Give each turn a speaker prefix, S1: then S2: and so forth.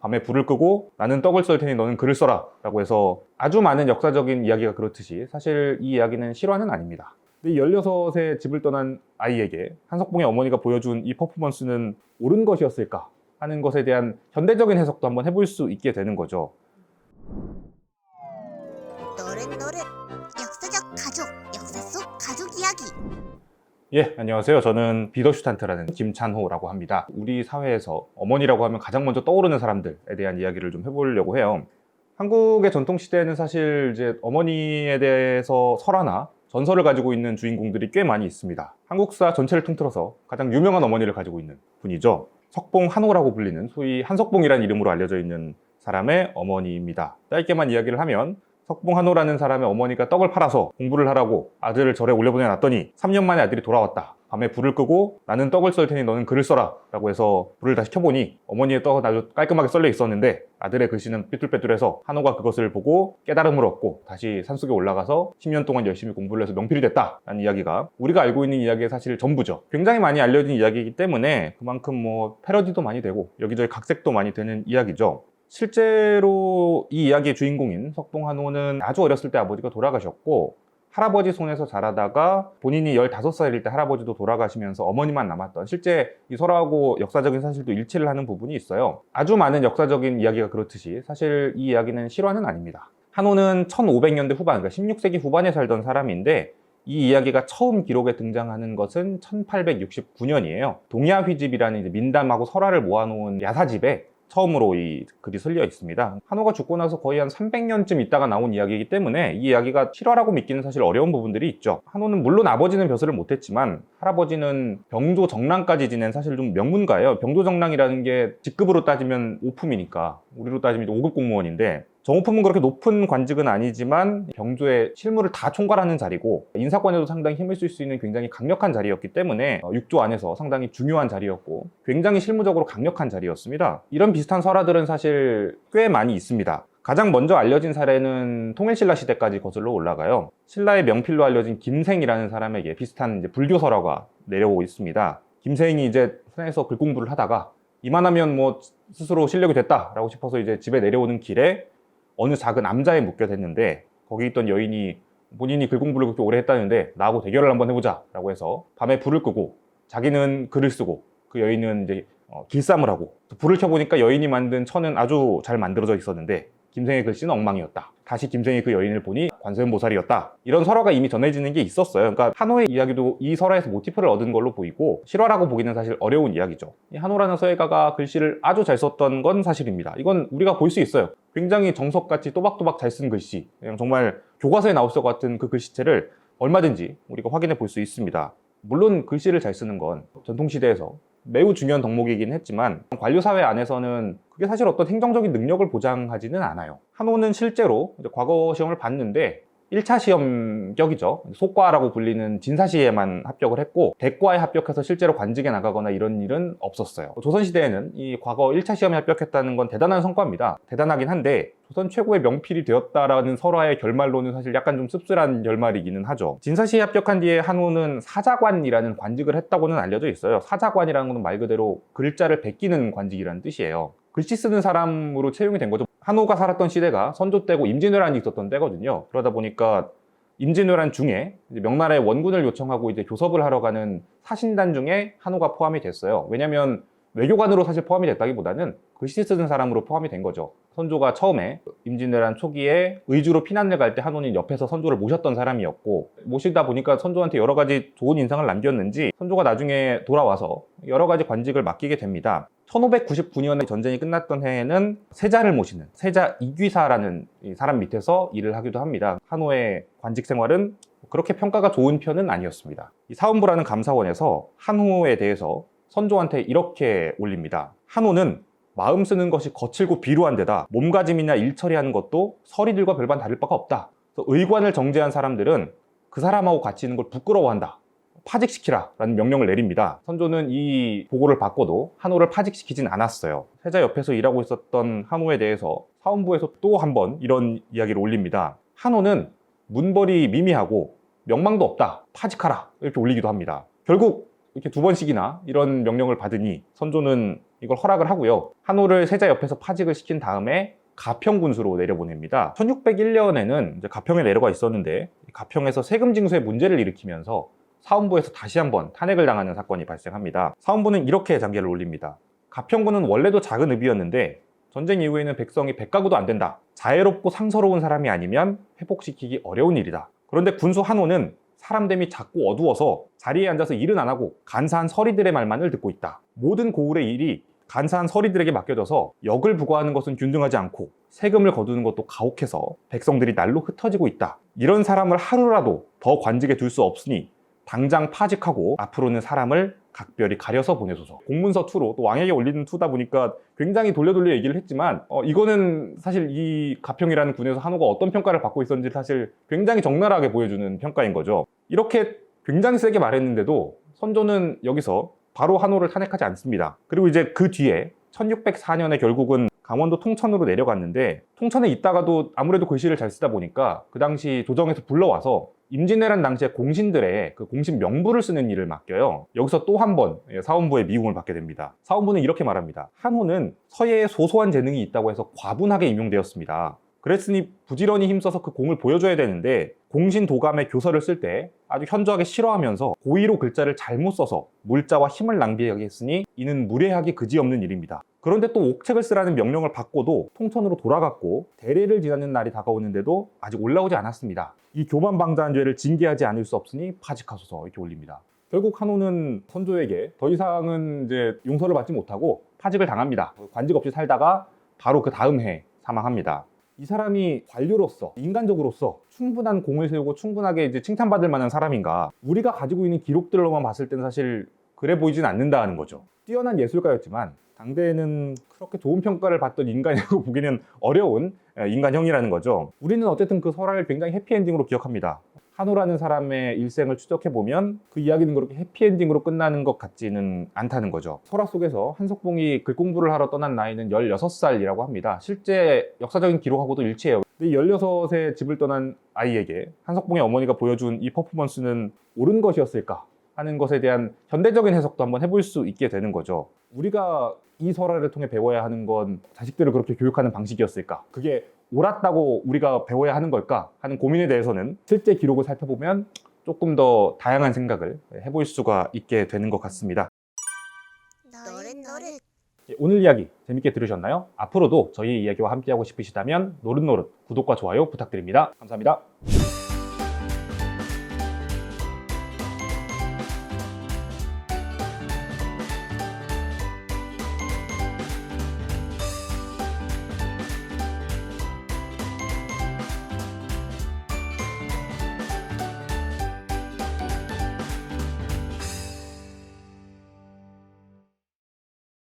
S1: 밤에 불을 끄고 나는 떡을 썰 테니 너는 글을 써라 라고 해서 아주 많은 역사적인 이야기가 그렇듯이 사실 이 이야기는 실화는 아닙니다. 근데 이 16세 집을 떠난 아이에게 한석봉의 어머니가 보여준 이 퍼포먼스는 옳은 것이었을까 하는 것에 대한 현대적인 해석도 한번 해볼 수 있게 되는 거죠. 예, 안녕하세요. 저는 비더슈탄트라는 김찬호라고 합니다. 우리 사회에서 어머니라고 하면 가장 먼저 떠오르는 사람들에 대한 이야기를 좀 해보려고 해요. 한국의 전통시대에는 사실 이제 어머니에 대해서 설화나 전설을 가지고 있는 주인공들이 꽤 많이 있습니다. 한국사 전체를 통틀어서 가장 유명한 어머니를 가지고 있는 분이죠. 석봉 한호라고 불리는 소위 한석봉이라는 이름으로 알려져 있는 사람의 어머니입니다. 짧게만 이야기를 하면 석봉 한호라는 사람의 어머니가 떡을 팔아서 공부를 하라고 아들을 절에 올려보내놨더니 3년 만에 아들이 돌아왔다. 밤에 불을 끄고 나는 떡을 썰 테니 너는 글을 써라 라고 해서 불을 다시 켜보니 어머니의 떡은 아주 깔끔하게 썰려 있었는데 아들의 글씨는 삐뚤빼뚤해서 한호가 그것을 보고 깨달음을 얻고 다시 산속에 올라가서 10년 동안 열심히 공부를 해서 명필이 됐다. 라는 이야기가 우리가 알고 있는 이야기의 사실 전부죠. 굉장히 많이 알려진 이야기이기 때문에 그만큼 뭐 패러디도 많이 되고 여기저기 각색도 많이 되는 이야기죠 실제로 이 이야기의 주인공인 석봉한호는 아주 어렸을 때 아버지가 돌아가셨고 할아버지 손에서 자라다가 본인이 15살일 때 할아버지도 돌아가시면서 어머니만 남았던 실제 이 설화하고 역사적인 사실도 일치를 하는 부분이 있어요. 아주 많은 역사적인 이야기가 그렇듯이 사실 이 이야기는 실화는 아닙니다. 한호는 1500년대 후반, 그러니까 16세기 후반에 살던 사람인데 이 이야기가 처음 기록에 등장하는 것은 1869년이에요. 동야휘집이라는 민담하고 설화를 모아놓은 야사집에 처음으로 이 글이 쓸려 있습니다. 한호가 죽고 나서 거의 한 300년쯤 있다가 나온 이야기이기 때문에 이 이야기가 실화라고 믿기는 사실 어려운 부분들이 있죠. 한호는 물론 아버지는 벼슬을 못했지만 할아버지는 병조 정랑까지 지낸 사실 좀 명문가예요. 병조 정랑이라는 게 직급으로 따지면 오품이니까 우리로 따지면 5급 공무원인데 정오품은 그렇게 높은 관직은 아니지만 병조의 실무를 다 총괄하는 자리고 인사권에도 상당히 힘을 쓸 수 있는 굉장히 강력한 자리였기 때문에 어, 육조 안에서 상당히 중요한 자리였고 굉장히 실무적으로 강력한 자리였습니다. 이런 비슷한 설화들은 사실 꽤 많이 있습니다. 가장 먼저 알려진 사례는 통일신라 시대까지 거슬러 올라가요. 신라의 명필로 알려진 김생이라는 사람에게 비슷한 불교 설화가 내려오고 있습니다. 김생이 이제 산에서 글 공부를 하다가 이만하면 뭐 스스로 실력이 됐다라고 싶어서 이제 집에 내려오는 길에 어느 작은 암자에 묶여 됐는데 거기 있던 여인이 본인이 글 공부를 그렇게 오래 했다는데 나하고 대결을 한번 해보자 라고 해서 밤에 불을 끄고 자기는 글을 쓰고 그 여인은 이제 어, 길쌈을 하고 불을 켜보니까 여인이 만든 천은 아주 잘 만들어져 있었는데 김생의 글씨는 엉망이었다. 다시 김생이 그 여인을 보니 관세음 보살이었다. 이런 설화가 이미 전해지는 게 있었어요. 그러니까 한호의 이야기도 이 설화에서 모티프를 얻은 걸로 보이고 실화라고 보기는 사실 어려운 이야기죠. 이 한호라는 서예가가 글씨를 아주 잘 썼던 건 사실입니다. 이건 우리가 볼 수 있어요. 굉장히 정석같이 또박또박 잘 쓴 글씨, 그냥 정말 교과서에 나올 것 같은 그 글씨체를 얼마든지 우리가 확인해 볼 수 있습니다. 물론 글씨를 잘 쓰는 건 전통시대에서 매우 중요한 덕목이긴 했지만 관료사회 안에서는 그게 사실 어떤 행정적인 능력을 보장하지는 않아요. 한호는 실제로 과거 시험을 봤는데 1차 시험격이죠. 속과라고 불리는 진사시에만 합격을 했고 대과에 합격해서 실제로 관직에 나가거나 이런 일은 없었어요. 조선시대에는 이 과거 1차 시험에 합격했다는 건 대단한 성과입니다. 대단하긴 한데 조선 최고의 명필이 되었다라는 설화의 결말로는 사실 약간 좀 씁쓸한 결말이기는 하죠. 진사시에 합격한 뒤에 한호는 사자관이라는 관직을 했다고는 알려져 있어요. 사자관이라는 것은 말 그대로 글자를 베끼는 관직이라는 뜻이에요. 글씨 쓰는 사람으로 채용이 된 거죠. 한호가 살았던 시대가 선조 때고 임진왜란이 있었던 때거든요. 그러다 보니까 임진왜란 중에 명나라의 원군을 요청하고 이제 교섭을 하러 가는 사신단 중에 한호가 포함이 됐어요. 왜냐하면 외교관으로 사실 포함이 됐다기보다는 글씨 쓰는 사람으로 포함이 된 거죠. 선조가 처음에 임진왜란 초기에 의주로 피난을 갈 때 한호는 옆에서 선조를 모셨던 사람이었고 모시다 보니까 선조한테 여러 가지 좋은 인상을 남겼는지 선조가 나중에 돌아와서 여러 가지 관직을 맡기게 됩니다. 1599년에 전쟁이 끝났던 해에는 세자를 모시는 세자 이귀사라는 이 사람 밑에서 일을 하기도 합니다. 한호의 관직 생활은 그렇게 평가가 좋은 편은 아니었습니다. 이 사원부라는 감사원에서 한호에 대해서 선조한테 이렇게 올립니다. 한호는 마음 쓰는 것이 거칠고 비루한 데다 몸가짐이나 일 처리하는 것도 서리들과 별반 다를 바가 없다. 의관을 정제한 사람들은 그 사람하고 같이 있는 걸 부끄러워한다. 파직시키라 라는 명령을 내립니다. 선조는 이 보고를 받고도 한호를 파직시키진 않았어요. 세자 옆에서 일하고 있었던 한호에 대해서 사원부에서 또 한 번 이런 이야기를 올립니다. 한호는 문벌이 미미하고 명망도 없다. 파직하라. 이렇게 올리기도 합니다. 결국 이렇게 두 번씩이나 이런 명령을 받으니 선조는 이걸 허락을 하고요. 한호를 세자 옆에서 파직을 시킨 다음에 가평 군수로 내려보냅니다. 1601년에는 이제 가평에 내려가 있었는데 이 가평에서 세금 징수에 문제를 일으키면서 사원부에서 다시 한번 탄핵을 당하는 사건이 발생합니다. 사원부는 이렇게 장계를 올립니다. 가평군은 원래도 작은 읍이었는데 전쟁 이후에는 백성이 백가구도 안 된다. 자애롭고 상서로운 사람이 아니면 회복시키기 어려운 일이다. 그런데 군수 한호는 사람됨이 작고 어두워서 자리에 앉아서 일은 안 하고 간사한 서리들의 말만을 듣고 있다. 모든 고을의 일이 간사한 서리들에게 맡겨져서 역을 부과하는 것은 균등하지 않고 세금을 거두는 것도 가혹해서 백성들이 날로 흩어지고 있다. 이런 사람을 하루라도 더 관직에 둘 수 없으니 당장 파직하고 앞으로는 사람을 각별히 가려서 보내소서. 공문서 투로 또 왕에게 올리는 투다 보니까 굉장히 돌려 돌려 얘기를 했지만 어, 이거는 사실 이 가평이라는 군에서 한호가 어떤 평가를 받고 있었는지 사실 굉장히 적나라하게 보여주는 평가인 거죠. 이렇게 굉장히 세게 말했는데도 선조는 여기서 바로 한호를 탄핵하지 않습니다. 그리고 이제 그 뒤에 1604년에 결국은 강원도 통천으로 내려갔는데 통천에 있다가도 아무래도 글씨를 잘 쓰다 보니까 그 당시 조정에서 불러와서 임진왜란 당시에 공신들의 그 공신 명부를 쓰는 일을 맡겨요. 여기서 또 한 번 사원부의 미움을 받게 됩니다. 사원부는 이렇게 말합니다. 한호는 서예에 소소한 재능이 있다고 해서 과분하게 임용되었습니다. 그랬으니 부지런히 힘써서 그 공을 보여줘야 되는데 공신 도감의 교서를 쓸 때 아주 현저하게 싫어하면서 고의로 글자를 잘못 써서 물자와 힘을 낭비하게 했으니 이는 무례하기 그지없는 일입니다. 그런데 또 옥책을 쓰라는 명령을 받고도 통천으로 돌아갔고 대례를 지나는 날이 다가오는데도 아직 올라오지 않았습니다. 이 교만방자한 죄를 징계하지 않을 수 없으니 파직하소서 이렇게 올립니다. 결국 한호는 선조에게 더 이상은 이제 용서를 받지 못하고 파직을 당합니다. 관직 없이 살다가 바로 그 다음 해 사망합니다. 이 사람이 관료로서 인간적으로서 충분한 공을 세우고 충분하게 이제 칭찬받을 만한 사람인가 우리가 가지고 있는 기록들로만 봤을 때는 사실 그래 보이진 않는다는 거죠 뛰어난 예술가였지만 당대에는 그렇게 좋은 평가를 받던 인간이라고 보기는 어려운 예, 인간형이라는 거죠 우리는 어쨌든 그 설화를 굉장히 해피엔딩으로 기억합니다 한호라는 사람의 일생을 추적해 보면 그 이야기는 그렇게 해피엔딩으로 끝나는 것 같지는 않다는 거죠. 설화 속에서 한석봉이 글 공부를 하러 떠난 나이는 16살이라고 합니다. 실제 역사적인 기록하고도 일치해요. 근데 16세 집을 떠난 아이에게 한석봉의 어머니가 보여준 이 퍼포먼스는 옳은 것이었을까 하는 것에 대한 현대적인 해석도 한번 해볼 수 있게 되는 거죠. 우리가 이 설화를 통해 배워야 하는 건 자식들을 그렇게 교육하는 방식이었을까? 그게 옳았다고 우리가 배워야 하는 걸까 하는 고민에 대해서는 실제 기록을 살펴보면 조금 더 다양한 생각을 해볼 수가 있게 되는 것 같습니다.
S2: 노릇노릇
S1: 예, 오늘 이야기 재밌게 들으셨나요? 앞으로도 저희 이야기와 함께하고 싶으시다면 노릇노릇 구독과 좋아요 부탁드립니다. 감사합니다.